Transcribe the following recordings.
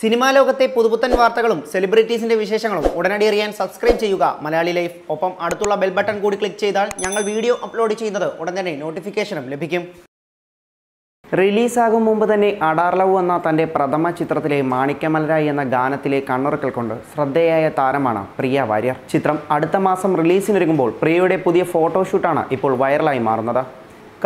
Cinema ലോകത്തെ പുതുപുത്തൻ വാർത്തകളും സെലിബ്രിറ്റീസിന്റെ വിശേഷങ്ങളും ഉടനടി അറിയാൻ സബ്സ്ക്രൈബ് ചെയ്യുക. മലയാളി ലൈഫ്. ഒപ്പം അടുത്തുള്ള ബെൽ ബട്ടൺ കൂടി ക്ലിക്ക് ചെയ്താൽ ഞങ്ങൾ വീഡിയോ അപ്ലോഡ് ചെയ്യുന്നത് ഉടൻ തന്നെ നോട്ടിഫിക്കേഷനും ലഭിക്കും. റിലീസാകും മുമ്പ് തന്നെ അടാർ ലവ് എന്ന തന്റെ പ്രഥമ ചിത്രത്തിലെ മാണിക്യമലരായി എന്ന ഗാനത്തിലെ കണ്ണുറക്കൽ കൊണ്ട് ശ്രദ്ധേയായ താരമാണ് പ്രിയ വാര്യർ. ചിത്രം അടുത്ത മാസം റിലീസിനൊരുങ്ങുമ്പോൾ പ്രിയയുടെ പുതിയ ഫോട്ടോഷൂട്ടാണ് ഇപ്പോൾ വൈറലായി മാറുന്നത്.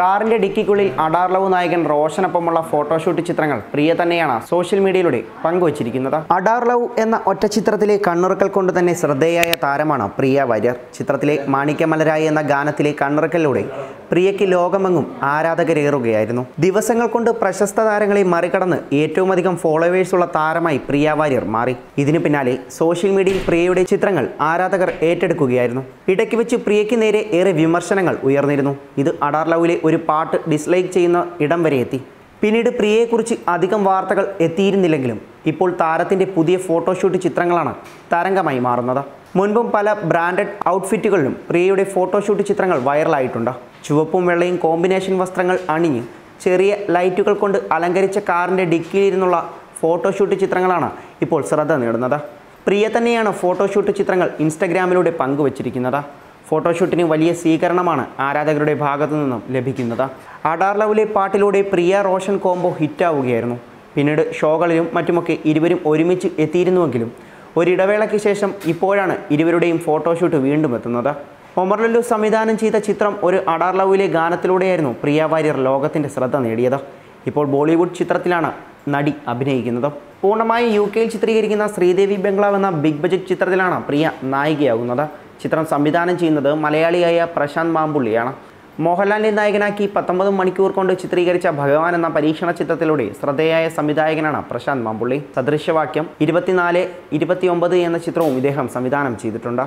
കാറിന്റെ ഡിക്കിക്കുള്ളിൽ അഡാർലവ് നായകൻ റോഷനൊപ്പമുള്ള ഫോട്ടോഷൂട്ട് ചിത്രങ്ങൾ പ്രിയ തന്നെയാണ് സോഷ്യൽ മീഡിയയിലൂടെ പങ്കുവച്ചിരിക്കുന്നത്. അഡാർലവ് എന്ന ഒറ്റ ചിത്രത്തിലെ കണ്ണുറക്കൽ കൊണ്ട് തന്നെ ശ്രദ്ധേയായ താരമാണ് പ്രിയ വാര്യർ. ചിത്രത്തിലെ മാണിക്യമലരായി എന്ന ഗാനത്തിലെ കണ്ണുറക്കലിലൂടെ പ്രിയയ്ക്ക് ലോകമെങ്ങും ആരാധകരേറുകയായിരുന്നു. ദിവസങ്ങൾ കൊണ്ട് പ്രശസ്ത താരങ്ങളെ മറികടന്ന് ഏറ്റവും അധികം ഫോളോവേഴ്സ് ഉള്ള താരമായി പ്രിയ വാര്യർ മാറി. ഇതിനു പിന്നാലെ സോഷ്യൽ മീഡിയയിൽ പ്രിയയുടെ ചിത്രങ്ങൾ ആരാധകർ ഏറ്റെടുക്കുകയായിരുന്നു. ഇടയ്ക്ക് വെച്ച് പ്രിയയ്ക്ക് നേരെ ഏറെ വിമർശനങ്ങൾ ഉയർന്നിരുന്നു. ഇത് അഡാർ ലവിലെ ഒരു പാട്ട് ഡിസ്ലൈക്ക് ചെയ്യുന്ന ഇടം വരെ എത്തി. പിന്നീട് പ്രിയയെക്കുറിച്ച് അധികം വാർത്തകൾ എത്തിയിരുന്നില്ലെങ്കിലും ഇപ്പോൾ താരത്തിന്റെ പുതിയ ഫോട്ടോഷൂട്ട് ചിത്രങ്ങളാണ് തരംഗമായി മാറുന്നത്. മുൻപും പല ബ്രാൻഡഡ് ഔട്ട്ഫിറ്റുകളിലും പ്രിയയുടെ ഫോട്ടോഷൂട്ട് ചിത്രങ്ങൾ വൈറലായിട്ടുണ്ട് ചുവപ്പും വെള്ളയും കോമ്പിനേഷൻ വസ്ത്രങ്ങൾ അണിഞ്ഞ് ചെറിയ ലൈറ്റുകൾ കൊണ്ട് അലങ്കരിച്ച കാറിന്റെ ഡിക്കിയിലിരുന്നുള്ള ഫോട്ടോഷൂട്ട് ചിത്രങ്ങളാണ് ഇപ്പോൾ ശ്രദ്ധ നേടുന്നത്. പ്രിയ തന്നെയാണ് ഫോട്ടോഷൂട്ട് ചിത്രങ്ങൾ ഇൻസ്റ്റഗ്രാമിലൂടെ പങ്കുവച്ചിരിക്കുന്നത്. ഫോട്ടോഷൂട്ടിന് വലിയ സ്വീകരണമാണ് ആരാധകരുടെ ഭാഗത്തു നിന്നും ലഭിക്കുന്നത്. അഡാർ ലവിലെ പാട്ടിലൂടെ പ്രിയ റോഷൻ കോംബോ ഹിറ്റാവുകയായിരുന്നു. പിന്നീട് ഷോകളിലും മറ്റുമൊക്കെ ഇരുവരും ഒരുമിച്ച് എത്തിയിരുന്നുവെങ്കിലും ഒരിടവേളയ്ക്ക് ശേഷം ഇപ്പോഴാണ് ഇരുവരുടെയും ഫോട്ടോഷൂട്ട് വീണ്ടും എത്തുന്നത്. ഒമർ ലുല്ലു സംവിധാനം ചെയ്ത ചിത്രം ഒരു അഡാർ ലവിലെ ഗാനത്തിലൂടെയായിരുന്നു പ്രിയ വാര്യർ ലോകത്തിന്റെ ശ്രദ്ധ നേടിയത്. ഇപ്പോൾ ബോളിവുഡ് ചിത്രത്തിലാണ് നടി അഭിനയിക്കുന്നത്. പൂർണമായും യു കെയിൽ ചിത്രീകരിക്കുന്ന ശ്രീദേവി ബംഗ്ലാവ് എന്ന ബിഗ് ബജറ്റ് ചിത്രത്തിലാണ് പ്രിയ നായികയാകുന്നത് ചിത്രം സംവിധാനം ചെയ്യുന്നത് മലയാളിയായ പ്രശാന്ത് മാമ്പുള്ളിയാണ്. മോഹൻലാലിനെ നായകനാക്കി പത്തൊമ്പത് മണിക്കൂർ കൊണ്ട് ചിത്രീകരിച്ച ഭഗവാൻ എന്ന പരീക്ഷണ ചിത്രത്തിലൂടെ ശ്രദ്ധേയായ സംവിധായകനാണ് പ്രശാന്ത് മാമ്പുള്ളി. സദൃശ്യവാക്യം ഇരുപത്തിനാല് ഇരുപത്തിയൊമ്പത് എന്ന ചിത്രവും ഇദ്ദേഹം സംവിധാനം ചെയ്തിട്ടുണ്ട്.